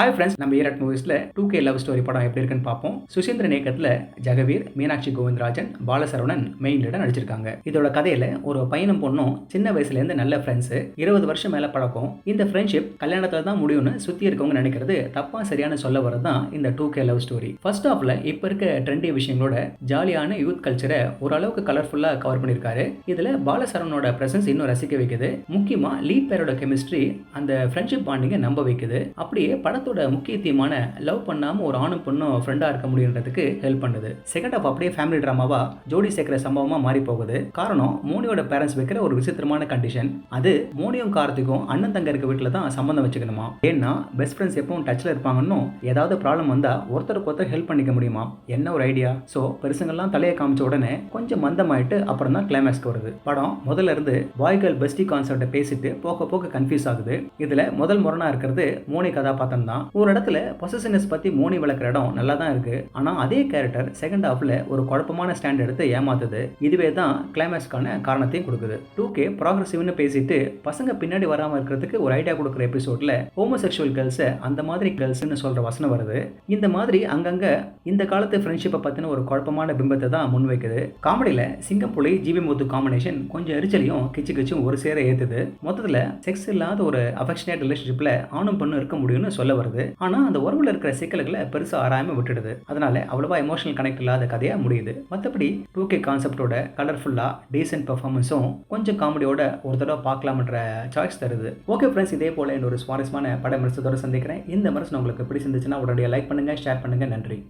Hi friends நம்ம ஈரட் மூவிஸில் two K love story படம் எப்படி இருக்குன்னு பார்ப்போம். சுசீந்திரன் இயக்கத்தில் ஜெகவீர் மீனாட்சி கோவிந்தராஜன் பாலசரவணன் மெயின் லீடர் நடிச்சிருக்காங்க. இதோட கதையில் ஒரு பையனும் பொண்ணும் சின்ன வயசுலேருந்து நல்ல ஃப்ரெண்ட்ஸு இருபது வருஷம் மேலே பழக்கம். இந்த ஃப்ரெண்ட்ஷிப் கல்யாணத்தில் தான் முடியும்னு சுற்றி இருக்கவங்க நினைக்கிறது தப்பாக சரியான சொல்ல வரது தான் இந்த two K love story first ஆஃபில் இப்போ இருக்க ட்ரெண்டி விஷயங்களோட ஜாலியான யூத் கல்ச்சரை ஓரளவுக்கு கலர்ஃபுல்லாக கவர் பண்ணியிருக்காரு. இதில் பாலசரவனோட பிரசன்ஸ் இன்னும் ரசிக்க வைக்குது. முக்கியமாக லீட் பேரோட கெமிஸ்ட்ரி அந்த ஃப்ரெண்ட்ஷிப் பாண்டிங்கை நம்ப வைக்குது. அப்படியே படத்தோட முக்கிய தீமான லவ் பண்ணாமல் ஒரு ஆணும் பொண்ணும் ஃப்ரெண்டாக இருக்க முடியுன்றதுக்கு ஹெல்ப் பண்ணுது. செகண்ட் ஆஃப் அப்படியே ஃபேமிலி ட்ராமாவாக ஜோடி சேர்க்கிற சம்பவமாக மாறி போகுது. காரணம் மோனியோட பேரண்ட்ஸ் வைக்கிற ஒரு விசித்திரமான கண்டிஷன் அது மோனியும் கார்த்திக்கும் அண்ணன் தங்க இருக்க வீட்டில் தான் சம்மந்தம் வச்சுக்கணுமா? ஏன்னா பெஸ்ட் ஃப்ரெண்ட்ஸ் எப்பவும் டச்சில் இருப்பாங்கன்னு ஏதாவது ப்ராப்ளம் வந்தால் ஒருத்தருக்கு ஒருத்தர் ஹெல்ப் பண்ணிக்க முடியுமா? என்ன ஒரு ஐடியா ஸோ பெருசுங்கள்லாம் தலையை காமிச்ச உடனே கொஞ்சம் மந்தமாயிட்டு அப்புறம் தான் கிளைமேக்ஸ்க்கு வருது. படம் முதல்ல இருந்து பாய் கேர்ள் பெஸ்டி கான்செப்டை பேசிட்டு போக போக கன்ஃபியூஸ் ஆகுது. இதில் முதல் முரணா இருக்கிறது மோனி கதாபாத்திரம் தான் ஒரு இடத்துல பொசசினஸ் பற்றி மோனி விளக்குற இடம் நல்லா தான் இருக்கு. ஆனால் அதே கேரக்டர் செகண்ட் ஹாஃப்ல ஒரு குழப்பமான ஸ்டாண்ட் எடுத்து ஏமாத்துது. இதுவே தான் கிளைமேக்ஸ்க்கான காரணத்தையும் கொடுக்குது. டூ கே ப்ராக்ரஸிவ்னு பேசிட்டு பசங்க பின்னாடி வராமல் இருக்கிறதுக்கு ஒரு ஐடியா கொடுக்குற எபிசோட்ல ஹோமோசெக்ஷுவல் கேர்ள்ஸை அந்த மாதிரி கேர்ள்ஸ்னு சொல்கிற வசனம் வருது. இந்த மாதிரி அங்கங்கே இந்த காலத்து ஃப்ரெண்ட்ஷிப்பை பற்றின ஒரு குழப்பமான பிம்பத்தை தான் முன்வைக்குது காமெடியில் சிங்கப்புலி ஜிபி முத்து காம்பினேஷன் கொஞ்சம் எரிச்சலையும் கிச்சு கிச்சும் ஒரு சேர ஏற்றுது மொத்தத்தில் செக்ஸ் இல்லாத ஒரு அஃபெக்ஷனேட் ரிலேஷன்ஷிப்பில் ஆணும் பெண்ணும் இருக்க முடியும்னு சொல்ல வருது. ஆனால் அந்த உறவில் இருக்கிற சிக்கல்களை பெருசாக ஆராயாமல் விட்டுடுது. அதனால அவ்வளோவா எமோஷனல் கனெக்ட் இல்லாத கதையாக முடியுது. மற்றபடி டூ கே கான்செப்டோட கலர்ஃபுல்லாக டீசென்ட் பர்ஃபார்மன்ஸும் கொஞ்சம் காமெடியோட ஒரு தடவை பார்க்கலாம்ன்ற சாய்ஸ் தருது. ஓகே ஃப்ரெண்ட்ஸ் இதே போல் இன்னொரு சுவாரஸ்யமான படம் விமர்சனத்தோட சந்திக்கிறேன். இந்த மரசு உங்களுக்கு பிடிச்சிருந்துச்சுன்னா உடனடியாக லைக் பண்ணுங்கள் ஷேர் பண்ணுங்கள் நன்றி.